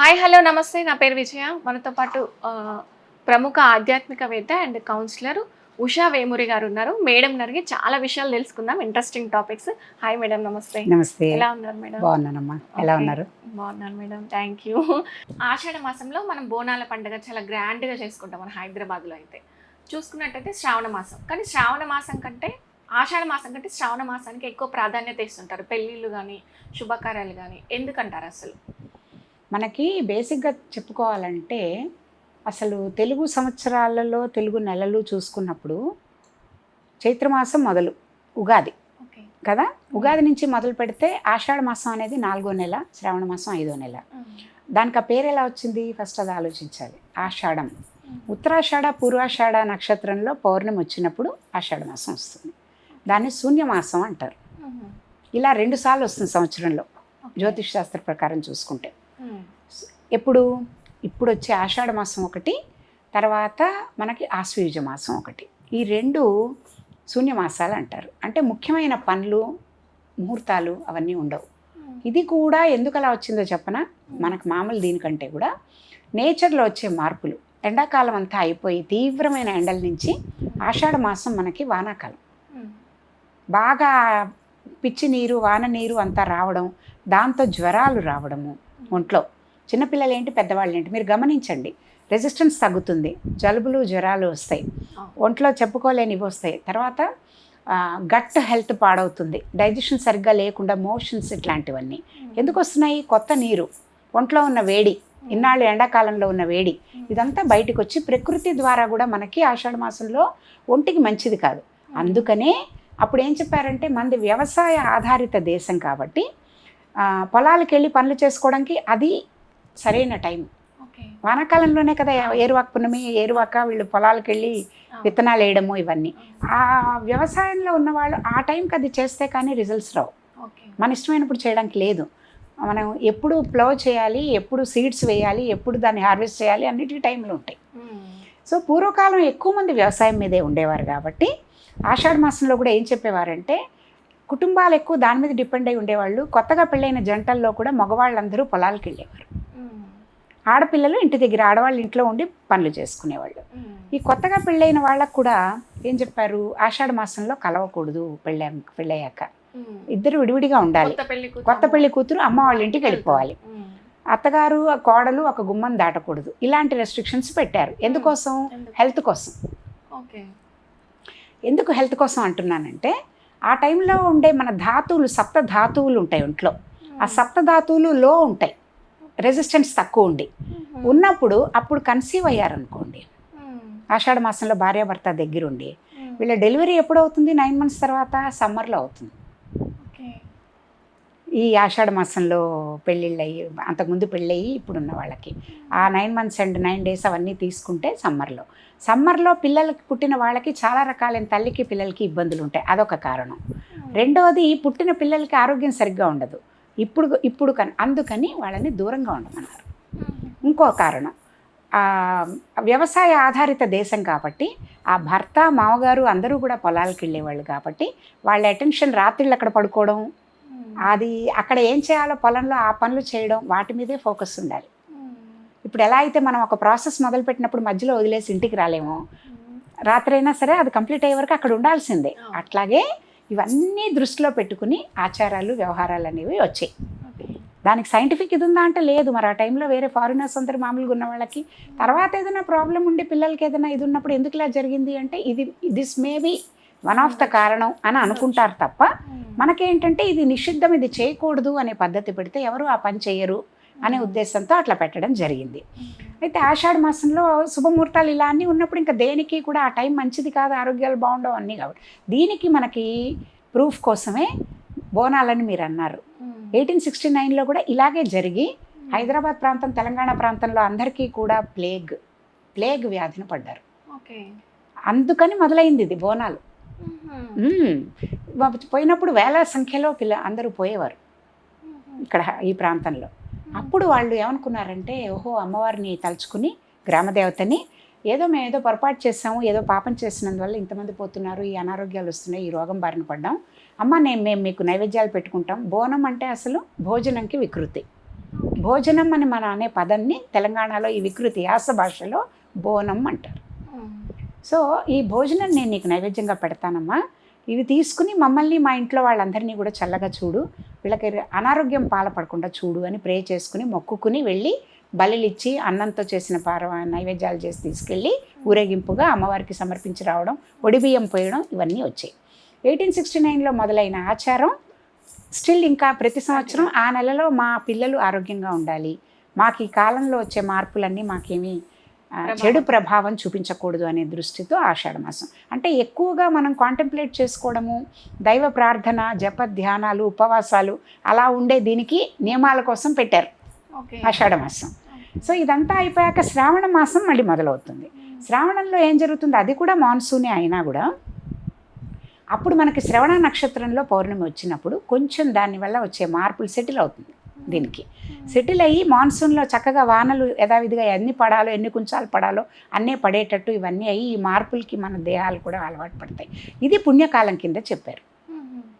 Hi hello నమస్తే. నా పేరు విజయ. మనతో పాటు ప్రముఖ ఆధ్యాత్మికవేత్త అండ్ కౌన్సిలర్ ఉషా వేమూరి గారు ఉన్నారు. మేడం గారికి చాలా విషయాలు తెలుసుకుందాం. Interesting topics hi madam. నమస్తే. నమస్తే. ఎలా ఉన్నారు మేడం? బాగున్నానమ్మా. ఎలా. ఉన్నారు? బాగున్నాను మేడం. థ్యాంక్ యూ ఆషాఢ మాసంలో మనం బోనాల పండుగ చాలా గ్రాండ్గా చేసుకుంటాం మన హైదరాబాద్లో అయితే. చూసుకున్నట్టయితే శ్రావణ మాసం. కానీ శ్రావణ మాసం కంటే ఆషాఢ మాసం కంటే శ్రావణ మాసానికి ఎక్కువ ప్రాధాన్యత ఇస్తుంటారు. పెళ్ళిళ్ళు కానీ శుభకార్యాలు కానీ ఎందుకంటారు అసలు? మనకి బేసిక్గా చెప్పుకోవాలంటే అసలు తెలుగు సంవత్సరాలలో తెలుగు నెలలు చూసుకున్నప్పుడు చైత్రమాసం మొదలు ఉగాది. కదా? ఉగాది నుంచి మొదలు పెడితే ఆషాఢ మాసం అనేది నాలుగో నెల శ్రావణ మాసం ఐదో నెల. దానికి ఆ పేరు ఎలా వచ్చింది? ఫస్ట్ అది ఆలోచించాలి. ఆషాఢం. ఉత్తరాషాఢ పూర్వాషాఢ నక్షత్రంలో పౌర్ణమి వచ్చినప్పుడు ఆషాఢ మాసం వస్తుంది. దాన్ని శూన్యమాసం అంటారు. ఇలా రెండు సార్లు వస్తుంది సంవత్సరంలో. జ్యోతిష్ శాస్త్ర ప్రకారం చూసుకుంటే. ఎప్పుడు? ఇప్పుడు వచ్చే ఆషాఢ మాసం ఒకటి తర్వాత మనకి ఆశ్వయుజ మాసం ఒకటి. ఈ రెండు శూన్యమాసాలు అంటారు. అంటే ముఖ్యమైన పనులు ముహూర్తాలు అవన్నీ ఉండవు. ఇది కూడా ఎందుకు అలా వచ్చిందో చెప్పనా? మనకు మామూలు దీనికంటే కూడా నేచర్లో వచ్చే మార్పులు. ఎండాకాలం అంతా అయిపోయి తీవ్రమైన ఎండల నుంచి ఆషాఢ మాసం మనకి వానాకాలం. బాగా పిచ్చి నీరు వాన నీరు అంతా రావడం దాంతో జ్వరాలు రావడము ఒంట్లో. చిన్నపిల్లలు ఏంటి పెద్దవాళ్ళు ఏంటి మీరు గమనించండి. రెసిస్టెన్స్ తగ్గుతుంది. జలుబులు జ్వరాలు వస్తాయి. ఒంట్లో చెప్పుకోలేనివి వస్తాయి. తర్వాత గట్ హెల్త్ పాడవుతుంది. డైజెషన్ సరిగ్గా లేకుండా మోషన్స్ ఇట్లాంటివన్నీ. ఎందుకు వస్తున్నాయి? కొత్త నీరు. ఒంట్లో ఉన్న వేడి. ఇన్నాళ్ళు ఎండాకాలంలో ఉన్న వేడి. ఇదంతా బయటకు వచ్చి ప్రకృతి ద్వారా కూడా మనకి ఆషాఢ మాసంలో ఒంటికి మంచిది కాదు. అందుకనే అప్పుడు ఏం చెప్పారంటే మనది వ్యవసాయ ఆధారిత దేశం కాబట్టి పొలాలకు వెళ్ళి పనులు చేసుకోవడానికి అది సరైన టైం. వానాకాలంలోనే కదా ఏరువాక పున్నమి ఏరువాక వీళ్ళు పొలాలకు వెళ్ళి విత్తనాలు వేయడము ఇవన్నీ. ఆ వ్యవసాయంలో ఉన్న వాళ్ళు ఆ టైంకి అది చేస్తే కానీ రిజల్ట్స్ రావు. మన ఇష్టమైనప్పుడు చేయడానికి లేదు. మనం ఎప్పుడు ప్లో చేయాలి ఎప్పుడు సీడ్స్ వేయాలి ఎప్పుడు దాన్ని హార్వెస్ట్ చేయాలి అన్నిటికీ టైంలు ఉంటాయి. సో పూర్వకాలం ఎక్కువ మంది వ్యవసాయం మీదే ఉండేవారు కాబట్టి ఆషాఢ మాసంలో కూడా ఏం చెప్పేవారంటే కుటుంబాలు ఎక్కువ దాని మీద డిపెండ్ అయి ఉండేవాళ్ళు. కొత్తగా పెళ్ళైన జంటల్లో కూడా మగవాళ్ళందరూ పొలాలకు వెళ్ళేవారు ఆడపిల్లలు ఇంటి దగ్గర ఆడవాళ్ళు ఇంట్లో ఉండి పనులు చేసుకునేవాళ్ళు. ఈ కొత్తగా పెళ్ళైన వాళ్ళకు కూడా ఏం చెప్పారు? ఆషాఢ మాసంలో కలవకూడదు పెళ్ళా పెళ్ళయ్యాక. ఇద్దరు విడివిడిగా ఉండాలి. కొత్త పెళ్ళి కూతురు అమ్మ వాళ్ళ ఇంటికి వెళ్ళిపోవాలి. అత్తగారు ఆ కోడలు ఒక గుమ్మం దాటకూడదు. ఇలాంటి రెస్ట్రిక్షన్స్ పెట్టారు. ఎందుకోసం? ఎందుకు? హెల్త్ కోసం. ఓకే. ఎందుకు హెల్త్ కోసం అంటున్నానంటే ఆ టైంలో ఉండే మన ధాతువులు సప్త ధాతువులు ఉంటాయి ఒంట్లో. ఆ సప్త ధాతువులు లో ఉంటాయి. రెసిస్టెన్స్ తక్కువ ఉండి. ఉన్నప్పుడు అప్పుడు కన్సీవ్ అయ్యారనుకోండి. ఆషాఢ మాసంలో భార్యాభర్త దగ్గరుండి. వీళ్ళ డెలివరీ ఎప్పుడు అవుతుంది నైన్ మంత్స్ తర్వాత సమ్మర్లో అవుతుంది. ఈ ఆషాఢ మాసంలో పెళ్ళిళ్ళు అయ్యి అంతకుముందు పెళ్ళయ్యి ఇప్పుడున్న వాళ్ళకి. ఆ nine months and nine days అవన్నీ తీసుకుంటే సమ్మర్లో. సమ్మర్లో పిల్లలకి పుట్టిన వాళ్ళకి చాలా రకాలైన తల్లికి పిల్లలకి ఇబ్బందులు ఉంటాయి అదొక కారణం. రెండవది పుట్టిన పిల్లలకి ఆరోగ్యం సరిగ్గా ఉండదు. ఇప్పుడు ఇప్పుడు కన్ అందుకని వాళ్ళని దూరంగా ఉండమన్నారు. ఇంకో కారణం. వ్యవసాయ ఆధారిత దేశం కాబట్టి ఆ భర్త మామగారు అందరూ కూడా పొలాలకు వెళ్ళేవాళ్ళు కాబట్టి వాళ్ళ అటెన్షన్ రాత్రిళ్ళు అక్కడ పడుకోవడం అది అక్కడ ఏం చేయాలో పొలంలో ఆ పనులు చేయడం వాటి మీదే ఫోకస్ ఉండాలి. ఇప్పుడు ఎలా అయితే మనం ఒక ప్రాసెస్ మొదలుపెట్టినప్పుడు మధ్యలో వదిలేసి ఇంటికి రాలేము రాత్రి అయినా సరే అది కంప్లీట్ అయ్యే వరకు అక్కడ ఉండాల్సిందే. అట్లాగే ఇవన్నీ దృష్టిలో పెట్టుకుని ఆచారాలు వ్యవహారాలు అనేవి వచ్చాయి. దానికి సైంటిఫిక్ ఇది ఉందా అంటే లేదు. మరి ఆ టైంలో వేరే ఫారినర్స్ అందరూ మామూలుగా ఉన్న వాళ్ళకి తర్వాత ఏదైనా ప్రాబ్లం ఉండి పిల్లలకి ఏదైనా ఇది ఉన్నప్పుడు ఎందుకు ఇలా జరిగింది అంటే ఇది this maybe one of the కారణం అని అనుకుంటారు తప్ప మనకేంటంటే ఇది నిషిద్ధం ఇది చేయకూడదు అనే పద్ధతి పెడితే ఎవరు ఆ పని చేయరు. అనే ఉద్దేశంతో అట్లా పెట్టడం జరిగింది. అయితే ఆషాఢ మాసంలో శుభముహూర్తాలు ఇలా అన్నీ ఉన్నప్పుడు ఇంకా దేనికి కూడా ఆ టైం మంచిది కాదు ఆరోగ్యాలు బాగుండవు అన్నీ కాబట్టి దీనికి మనకి ప్రూఫ్ కోసమే బోనాలని మీరు అన్నారు. ఎయిటీన్ సిక్స్టీ నైన్లో కూడా ఇలాగే జరిగి హైదరాబాద్ ప్రాంతం తెలంగాణ ప్రాంతంలో అందరికీ కూడా ప్లేగ్ ప్లేగ్ వ్యాధిన పడ్డారు. ఓకే. అందుకని మొదలైంది ఇది బోనాలు. వా- పోయినప్పుడు వేల సంఖ్యలో పిల్ల అందరూ పోయేవారు. ఇక్కడ ఈ ప్రాంతంలో. అప్పుడు వాళ్ళు ఏమనుకున్నారంటే ఓహో అమ్మవారిని తలుచుకుని గ్రామదేవతని ఏదో మేము ఏదో పొరపాటు చేసాము ఏదో పాపం చేసినందువల్ల ఇంతమంది పోతున్నారు ఈ అనారోగ్యాలు వస్తున్నాయి ఈ రోగం బారిన పడ్డాం. అమ్మ నేను మేము మీకు నైవేద్యాలు పెట్టుకుంటాం. బోనం అంటే అసలు భోజనంకి వికృతి. భోజనం అని మన అనే పదాన్ని తెలంగాణలో ఈ వికృతి యాస భాషలో బోనం అంటారు. సో ఈ భోజనం నేను నీకు నైవేద్యంగా పెడతానమ్మా. ఇవి తీసుకుని మమ్మల్ని మా ఇంట్లో వాళ్ళందరినీ కూడా చల్లగా చూడు. వీళ్ళకి అనారోగ్యం పాలపడకుండా చూడు అని ప్రే చేసుకుని మొక్కుకుని వెళ్ళి బలిలిచ్చి అన్నంతో చేసిన పార నైవేద్యాలు చేసి తీసుకెళ్ళి ఊరేగింపుగా అమ్మవారికి సమర్పించి రావడం ఒడిబియ్యం పోయడం ఇవన్నీ వచ్చాయి. ఎయిటీన్ సిక్స్టీ నైన్లో మొదలైన ఆచారం స్టిల్ ఇంకా ప్రతి సంవత్సరం ఆ నెలలో మా పిల్లలు ఆరోగ్యంగా ఉండాలి. మాకు ఈ కాలంలో వచ్చే మార్పులన్నీ మాకేమీ చెడు ప్రభావం చూపించకూడదు అనే దృష్టితో ఆషాఢ మాసం అంటే ఎక్కువగా మనం కాంటెంప్లేట్ చేసుకోవడము దైవ ప్రార్థన జప ధ్యానాలు ఉపవాసాలు అలా ఉండే దీనికి నియమాల కోసం పెట్టారు. మాసం సో ఇదంతా అయిపోయాక శ్రావణ మాసం మళ్ళీ మొదలవుతుంది. శ్రావణంలో ఏం జరుగుతుంది? అది కూడా మాన్సూనే అయినా కూడా అప్పుడు మనకి శ్రవణ నక్షత్రంలో పౌర్ణమి వచ్చినప్పుడు కొంచెం దానివల్ల వచ్చే మార్పులు సెటిల్ అవుతుంది. దీనికి. సెటిల్ అయ్యి మాన్సూన్లో చక్కగా వానలు యథావిధిగా ఎన్ని పడాలో ఎన్ని కుంచాలు పడాలో అన్నీ పడేటట్టు ఇవన్నీ అయ్యి ఈ మార్పులకి మన దేహాలు కూడా అలవాటు పడతాయి. ఇది పుణ్యకాలం కింద చెప్పారు.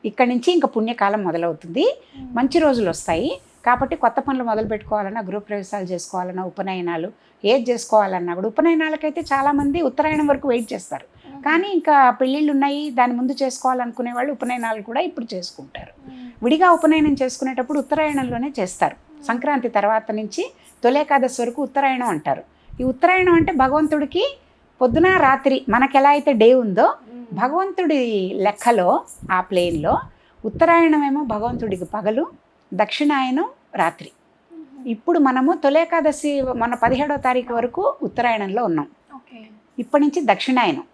ఇక్కడి నుంచి ఇంకా పుణ్యకాలం మొదలవుతుంది. మంచి రోజులు వస్తాయి. కాబట్టి కొత్త పనులు మొదలు పెట్టుకోవాలన్నా గృహప్రవేశాలు చేసుకోవాలన్నా ఉపనయనాలు ఏది చేసుకోవాలన్నా కూడా ఉపనయనాలకైతే చాలామంది ఉత్తరాయణం వరకు వెయిట్ చేస్తారు. కానీ ఇంకా పెళ్ళిళ్ళు ఉన్నాయి దాని ముందు చేసుకోవాలనుకునే వాళ్ళు ఉపనయనాలు కూడా ఇప్పుడు చేసుకుంటారు. విడిగా ఉపనయనం చేసుకునేటప్పుడు ఉత్తరాయణంలోనే చేస్తారు. సంక్రాంతి తర్వాత నుంచి తొలేకాదశి వరకు ఉత్తరాయణం అంటారు. ఈ ఉత్తరాయణం అంటే భగవంతుడికి పొద్దున రాత్రి మనకి ఎలా అయితే డే ఉందో భగవంతుడి లెక్కలో ఆ ప్లేన్లో ఉత్తరాయణం ఏమో భగవంతుడికి పగలు దక్షిణాయనం రాత్రి. ఇప్పుడు మనము తొలేకాదశి మన పదిహేడో తారీఖు వరకు ఉత్తరాయణంలో ఉన్నాం. ఇప్పటి నుంచి దక్షిణాయనం.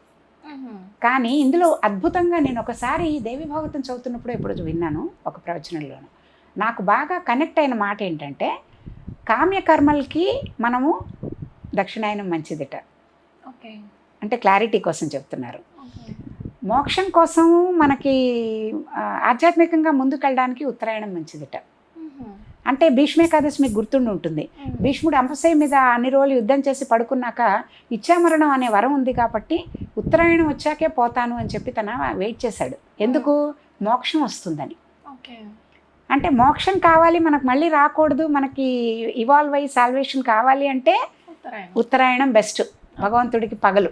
కానీ ఇందులో అద్భుతంగా నేను ఒకసారి దేవి భాగవతం చదువుతున్నప్పుడు ఎప్పుడు విన్నాను ఒక ప్రవచనంలోను. నాకు బాగా కనెక్ట్ అయిన మాట ఏంటంటే కామ్యకర్మలకి మనము దక్షిణాయనం మంచిదిట. ఓకే. అంటే క్లారిటీ కోసం చెప్తున్నారు. మోక్షం కోసం మనకి ఆధ్యాత్మికంగా ముందుకెళ్ళడానికి ఉత్తరాయణం మంచిదిట. అంటే భీష్మేకాదశి మీకు గుర్తుండి ఉంటుంది. భీష్ముడు అంపశయ మీద అన్ని రోజులు యుద్ధం చేసి పడుకున్నాక ఇచ్చామరణం అనే వరం ఉంది కాబట్టి ఉత్తరాయణం వచ్చాకే పోతాను అని చెప్పి తన వెయిట్ చేశాడు. ఎందుకు? మోక్షం వస్తుందని. ఓకే. అంటే మోక్షం కావాలి మనకు మళ్ళీ రాకూడదు మనకి ఇవాల్వ్ అయ్యి సాల్వేషన్ కావాలి అంటే ఉత్తరాయణం. ఉత్తరాయణం బెస్ట్ భగవంతుడికి పగలు.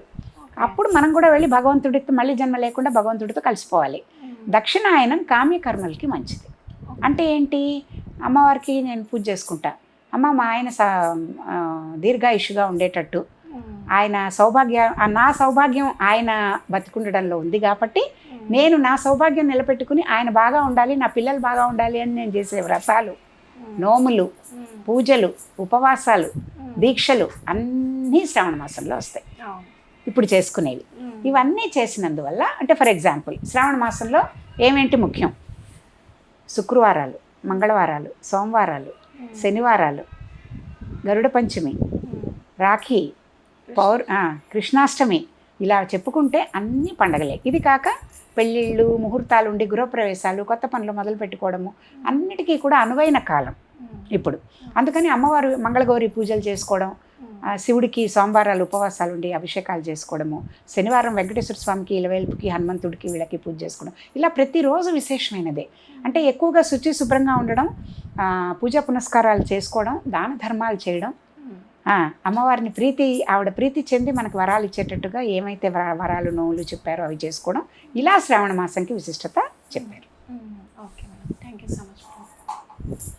అప్పుడు మనం కూడా వెళ్ళి భగవంతుడితో మళ్ళీ జన్మ లేకుండా భగవంతుడితో కలిసిపోవాలి. దక్షిణాయనం కామ్యకర్మలకి మంచిది. అంటే ఏంటి? అమ్మవారికి నేను పూజ చేసుకుంటా. అమ్మ మా ఆయన స దీర్ఘాయుషుగా ఉండేటట్టు. ఆయన సౌభాగ్య నా సౌభాగ్యం ఆయన బతికుండడంలో ఉంది కాబట్టి నేను నా సౌభాగ్యం నిలబెట్టుకుని ఆయన బాగా ఉండాలి నా పిల్లలు బాగా ఉండాలి అని నేను చేసే వ్రతాలు నోములు పూజలు ఉపవాసాలు దీక్షలు అన్నీ శ్రావణ మాసంలో వస్తాయి. ఇప్పుడు చేసుకునేవి. ఇవన్నీ చేసినందువల్ల అంటే ఫర్ ఎగ్జాంపుల్ శ్రావణ మాసంలో ఏమేంటి ముఖ్యం? శుక్రవారాలు. మంగళవారాలు సోమవారాలు శనివారాలు గరుడ పంచమి రాఖీ పౌర్ కృష్ణాష్టమి ఇలా చెప్పుకుంటే అన్ని పండగలే. ఇది కాక పెళ్ళిళ్ళు ముహూర్తాలు ఉండి గృహప్రవేశాలు కొత్త పనులు మొదలు పెట్టుకోవడము అన్నిటికీ కూడా అనువైన కాలం ఇప్పుడు. అందుకని అమ్మవారు మంగళగౌరి పూజలు చేసుకోవడం శివుడికి సోమవారాలు ఉపవాసాలు ఉండి అభిషేకాలు చేసుకోవడము శనివారం వెంకటేశ్వర స్వామికి ఇలవేల్పుకి హనుమంతుడికి వీళ్ళకి పూజ చేసుకోవడం. ఇలా ప్రతిరోజు విశేషమైనదే. అంటే ఎక్కువగా శుచి శుభ్రంగా ఉండడం పూజా పునస్కారాలు చేసుకోవడం దాన ధర్మాలు చేయడం. అమ్మవారిని ప్రీతి ఆవిడ ప్రీతి చెంది మనకు వరాలు ఇచ్చేటట్టుగా ఏమైతే వరాలు నోవులు చెప్పారో అవి చేసుకోవడం. ఇలా శ్రావణ మాసంకి విశిష్టత చెప్పారు. Okay madam. Thank you so much